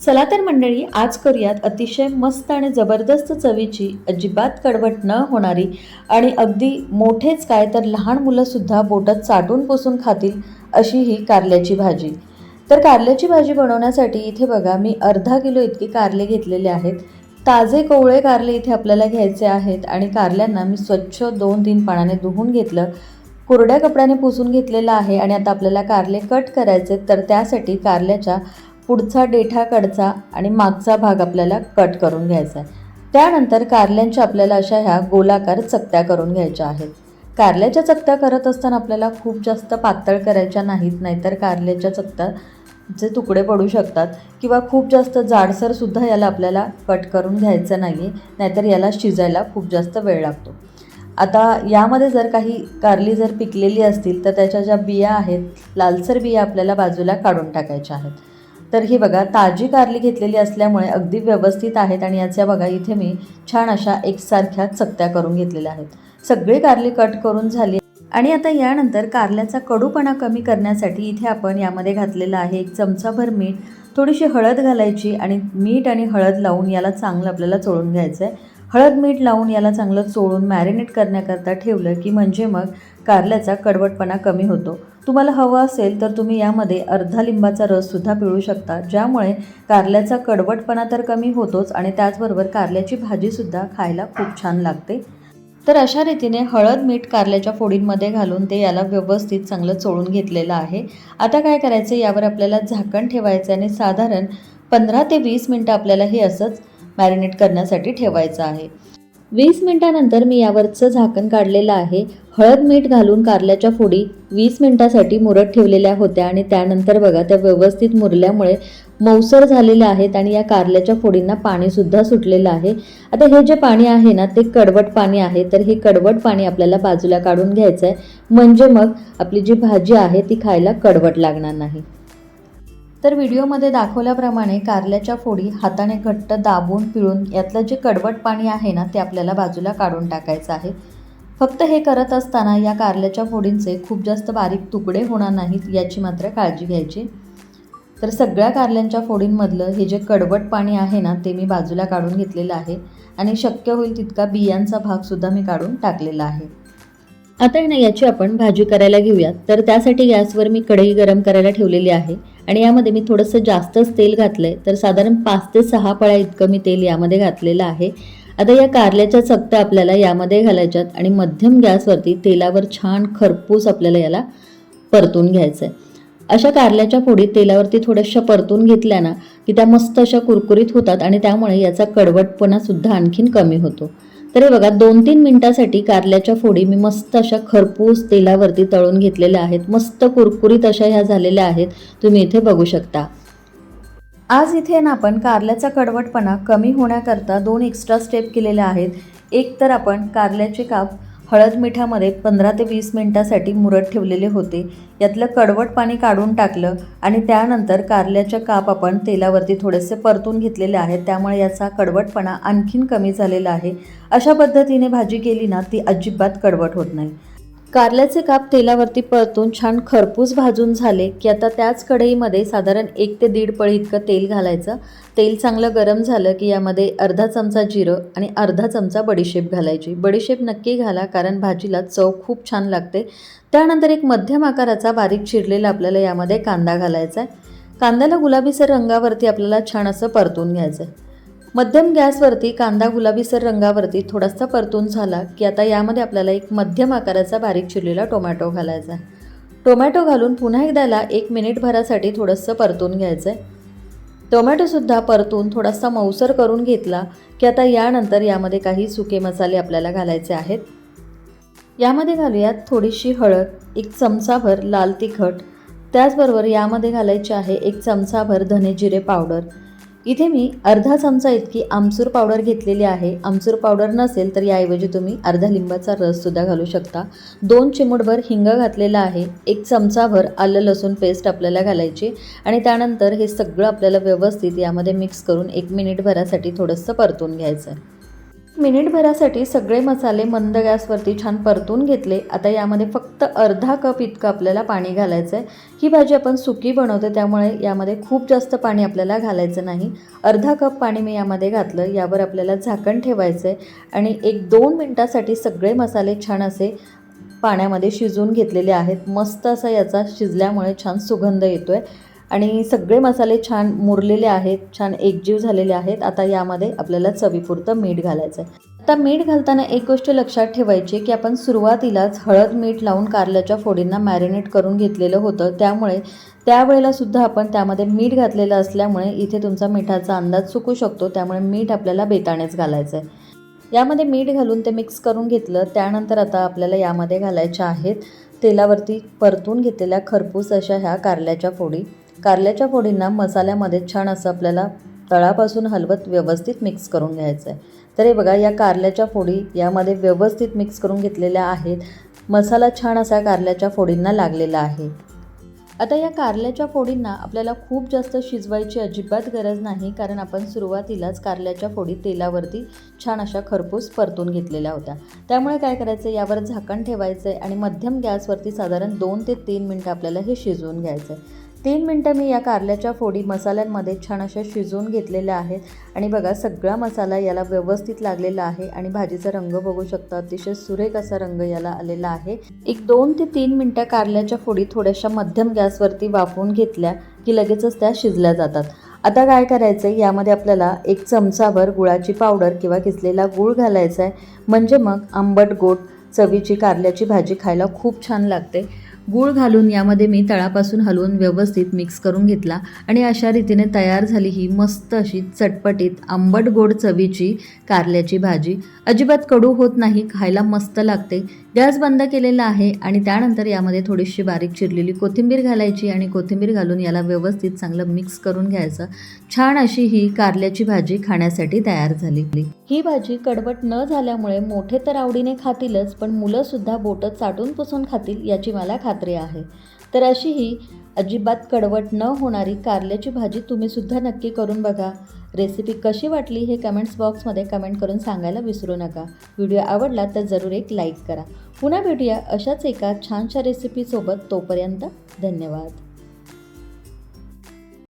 चला तर मंडळी आज करूयात अतिशय मस्त आणि जबरदस्त चवीची अजिबात कडवट न होणारी आणि अगदी मोठेच काय तर लहान मुलंसुद्धा बोटात चाटून पुसून खातील अशी ही कारल्याची भाजी. तर कारल्याची भाजी बनवण्यासाठी इथे बघा मी अर्धा किलो इतके कारले घेतलेले आहेत. ताजे कोवळे कारले इथे आपल्याला घ्यायचे आहेत आणि कारल्यांना मी स्वच्छ दोन तीन पाण्याने धुवून घेतलं. कोरड्या कपड्याने पुसून घेतलेलं आहे आणि आता आपल्याला कारले कट करायचे तर त्यासाठी कारल्याच्या पुढचा डेठाकडचा आणि मागचा भाग आपल्याला कट करून घ्यायचा आहे. त्यानंतर कारल्यांच्या आपल्याला अशा ह्या गोलाकार चकत्या करून घ्यायच्या आहेत. कारल्याच्या चकत्या करत असताना आपल्याला खूप जास्त पातळ करायच्या नाहीत नाहीतर कारल्याच्या चकत्या जे तुकडे पडू शकतात किंवा खूप जास्त जाडसरसुद्धा याला आपल्याला कट करून घ्यायचं नाही नाहीतर याला शिजायला खूप जास्त वेळ लागतो. आता यामध्ये जर काही कारली जर पिकलेली असतील तर त्याच्या ज्या बिया आहेत लालसर बिया आपल्याला बाजूला काढून टाकायच्या आहेत. तर ही बघा ताजी कारली घेतलेली असल्यामुळे अगदी व्यवस्थित आहेत आणि याच्या बघा इथे मी छान अशा एकसारख्या चकत्या करून घेतलेल्या आहेत. सगळी कारली कट करून झाली. आणि आता यानंतर कारल्याचा कडूपणा कमी करण्यासाठी इथे आपण यामध्ये घातलेला आहे एक चमचाभर मीठ थोडीशी हळद घालायची आणि मीठ आणि हळद लावून याला चांगलं आपल्याला चोळून घ्यायचं आहे हळद मीठ लावून याला चांगलं चोळून मॅरिनेट करण्याकरता ठेवलं की म्हणजे मग कारल्याचा कडवटपणा कमी होतो. तुम्हाला हवं असेल तर तुम्ही यामध्ये अर्धा लिंबाचा रससुद्धा पिळू शकता ज्यामुळे कारल्याचा कडवटपणा तर कमी होतोच आणि त्याचबरोबर कारल्याची भाजीसुद्धा खायला खूप छान लागते. तर अशा रीतीने हळद मीठ कारल्याच्या फोडींमध्ये घालून ते याला व्यवस्थित चांगलं चोळून घेतलेलं आहे. आता काय करायचं? यावर आपल्याला झाकण ठेवायचं आणि साधारण पंधरा ते वीस मिनटं आपल्याला हे असंच मॅरिनेट करण्यासाठी ठेवायचं आहे. वीस मिनटानंतर मी यावरचं झाकण काढलेलं आहे. हळद मीठ घालून कारल्याच्या फोडी वीस मिनटासाठी मुरत ठेवलेल्या होत्या आणि त्यानंतर बघा त्या व्यवस्थित मुरल्यामुळे मौसर झालेल्या आहेत आणि या कारल्याच्या फोडींना पाणीसुद्धा सुटलेलं आहे. आता हे जे पाणी आहे ना ते कडवट पाणी आहे. तर हे कडवट पाणी आपल्याला बाजूला काढून घ्यायचं आहे म्हणजे मग आपली जी भाजी आहे ती खायला कडवट लागणार नाही. तर व्हिडिओमध्ये दाखवल्याप्रमाणे कारल्याच्या फोडी हाताने घट्ट दाबून पिळून यातलं जे कडवट पाणी आहे ना ते आपल्याला बाजूला काढून टाकायचं आहे. फक्त हे करत असताना या कारल्याच्या फोडींचे खूप जास्त बारीक तुकडे होणार नाहीत याची मात्र काळजी घ्यायची. तर सगळ्या कारल्यांच्या फोडींमधलं हे जे कडवट पाणी आहे ना ते मी बाजूला काढून घेतलेलं आहे आणि शक्य होईल तितका बियांचा भागसुद्धा मी काढून टाकलेला आहे. आता ना याची आपण भाजी करायला घेऊयात. तर त्यासाठी गॅसवर मी कढई गरम करायला ठेवलेली आहे. आणि यामध्ये मी थोडंसं जास्तच तेल घातलं आहे तर साधारण पाच ते सहा पळ्या इतकं मी तेल यामध्ये घातलेलं आहे. आता या कारल्याच्या चकत्या आपल्याला यामध्ये घालायच्यात आणि मध्यम गॅसवरती तेलावर छान खरपूस आपल्याला याला परतून घ्यायचं आहे अशा कारल्याच्या फोडी तेलावरती थोड्याशा परतून घेतल्या ना की त्या मस्त अशा कुरकुरीत होतात आणि त्यामुळे याचा कडवटपणा सुद्धा आणखीन कमी होतो. तर हे बघा दोन तीन मिनिटासाठी कारल्याच्या फोडी मी मस्त अशा खरपूस तेलावरती तळून घेतलेल्या आहेत. मस्त कुरकुरीत अशा ह्या झालेल्या आहेत. तुम्ही इथे बघू शकता. आज इथे ना आपण कारल्याचा कडवटपणा कमी होण्याकरता दोन एक्स्ट्रा स्टेप केलेल्या आहेत. एक तर आपण कारल्याचे काप हळद मिठामध्ये पंधरा ते वीस मिनटासाठी मुरत ठेवलेले होते. यातलं कडवट पाणी काढून टाकलं आणि त्यानंतर कारल्याच्या काप आपण तेलावरती थोडेसे परतून घेतलेले आहेत. त्यामुळे याचा कडवटपणा आणखीन कमी झालेला आहे. अशा पद्धतीने भाजी केली ना ती अजिबात कडवट होत नाही. कारल्याचे काप तेलावरती परतून छान खरपूस भाजून झाले की आता त्याच कढईमध्ये साधारण एक ते दीड पळी इतकं तेल घालायचं. तेल चांगलं गरम झालं की यामध्ये अर्धा चमचा जिरं आणि अर्धा चमचा बडीशेप घालायची. बडीशेप नक्की घाला कारण भाजीला चव खूप छान लागते. त्यानंतर एक मध्यम आकाराचा बारीक चिरलेला आपल्याला यामध्ये कांदा घालायचा आहे. कांद्याला गुलाबीसर रंगावरती आपल्याला छान असं परतून घ्यायचं आहे. मध्यम गॅसवरती कांदा गुलाबीसर रंगावरती थोडासा परतून झाला की आता यामध्ये आपल्याला एक मध्यम आकाराचा बारीक चिरलेला टोमॅटो घालायचा आहे. टोमॅटो घालून पुन्हा एकदाला एक मिनिटभरासाठी थोडंसं परतून घ्यायचं आहे टोमॅटोसुद्धा परतून थोडासा मऊसर करून घेतला की आता यानंतर यामध्ये काही सुके मसाले आपल्याला घालायचे आहेत. यामध्ये घालूयात थोडीशी हळद एक चमचाभर लाल तिखट. त्याचबरोबर यामध्ये घालायचे आहे एक चमचाभर धने जिरे पावडर. इथे मी अर्धा चमचा इतकी आमचूर पावडर घेतलेली आहे. आमचूर पावडर नसेल तर याऐवजी तुम्ही अर्धा लिंबाचा रससुद्धा घालू शकता. दोन चिमूटभर हिंग घातलेला आहे. एक चमचाभर आलं लसूण पेस्ट आपल्याला घालायची आणि त्यानंतर हे सगळं आपल्याला व्यवस्थित यामध्ये मिक्स करून एक मिनिटभरासाठी थोडंसं परतून घ्यायचं आहे. मिनिटभरासाठी सगळे मसाले मंद गॅसवरती छान परतून घेतले. आता यामध्ये फक्त अर्धा कप इतकं आपल्याला पाणी घालायचं आहे. ही भाजी आपण सुकी बनवते त्यामुळे यामध्ये खूप जास्त पाणी आपल्याला घालायचं नाही. अर्धा कप पाणी मी यामध्ये घातलं यावर आपल्याला झाकण ठेवायचं आहे. आणि एक दोन मिनटासाठी सगळे मसाले छान असे पाण्यामध्ये शिजवून घेतलेले आहेत. मस्त असा याचा शिजल्यामुळे छान सुगंध येतो आहे आणि सगळे मसाले छान मुरलेले आहेत छान एकजीव झालेले आहेत. आता यामध्ये आपल्याला चवीपुरतं मीठ घालायचं आहे आता मीठ घालताना एक गोष्ट लक्षात ठेवायची की आपण सुरुवातीलाच हळद मीठ लावून कारल्याच्या फोडींना मॅरिनेट करून घेतलेलं होतं. त्यामुळे त्यावेळेला सुद्धा आपण त्यामध्ये मीठ घातलेलं असल्यामुळे इथे तुमचा मिठाचा अंदाज चुकू शकतो. त्यामुळे मीठ आपल्याला बेतानेच घालायचं आहे यामध्ये मीठ घालून ते मिक्स करून घेतलं. त्यानंतर आता आपल्याला यामध्ये घालायच्या आहेत तेलावरती परतून घेतलेल्या खरपूस अशा ह्या कारल्याच्या फोडी. कारल्याच्या फोडींना मसाल्यामध्ये छान असं आपल्याला तळापासून हलवत व्यवस्थित मिक्स करून घ्यायचं आहे तर हे बघा या कारल्याच्या फोडी यामध्ये व्यवस्थित मिक्स करून घेतलेल्या आहेत. मसाला छान असा कारल्याच्या फोडींना लागलेला आहे. आता या कारल्याच्या फोडींना आपल्याला खूप जास्त शिजवायची अजिबात गरज नाही कारण आपण सुरुवातीलाच कारल्याच्या फोडी तेलावरती छान अशा खरपूस परतून घेतलेल्या होत्या. त्यामुळे काय करायचं यावर झाकण ठेवायचं आहे आणि मध्यम गॅसवरती साधारण दोन ते तीन मिनटं आपल्याला हे शिजवून घ्यायचं आहे तीन मिनटं मी या कारल्याच्या फोडी मसाल्यांमध्ये छान अशा शिजवून घेतलेल्या आहेत. आणि बघा सगळा मसाला याला व्यवस्थित लागलेला आहे आणि भाजीचा रंग बघू शकता अतिशय सुरेख असा रंग याला आलेला आहे. एक दोन ते तीन मिनटं कारल्याच्या फोडी थोड्याशा मध्यम गॅसवरती वाफवून घेतल्या की लगेचच त्या शिजल्या जातात. आता काय करायचं आहे यामध्ये आपल्याला एक चमचाभर गुळाची पावडर किंवा किसलेला गूळ घालायचा आहे म्हणजे मग आंबट गोड चवीची कारल्याची भाजी खायला खूप छान लागते. गूळ घालून यामध्ये मी तळापासून हलवून व्यवस्थित मिक्स करून घेतला आणि अशा रीतीने तयार झाली ही मस्त अशी चटपटीत आंबट गोड चवीची कारल्याची भाजी. अजिबात कडू होत नाही खायला मस्त लागते. गॅस बंद केलेला आहे आणि त्यानंतर यामध्ये थोडीशी बारीक चिरलेली कोथिंबीर घालायची आणि कोथिंबीर घालून याला व्यवस्थित चांगलं मिक्स करून घ्यायचं. छान अशी ही कारल्याची भाजी खाण्यासाठी तयार झाली. ही भाजी कडवट न झाल्यामुळे मोठे तर आवडीने खातीलच पण मुलंसुद्धा बोटं चाटून पुसून खातील याची मला खात्री आहे. तर अशी ही अजिबात कडवट न होणारी कारल्याची भाजी तुम्ही सुद्धा नक्की करून बघा. रेसिपी कशी वाटली हे कमेंट्स बॉक्समध्ये कमेंट करून सांगायला विसरू नका. व्हिडिओ आवडला तर जरूर एक लाईक करा. पुन्हा भेटूया अशाच एका छानशा रेसिपीसोबत तोपर्यंत धन्यवाद.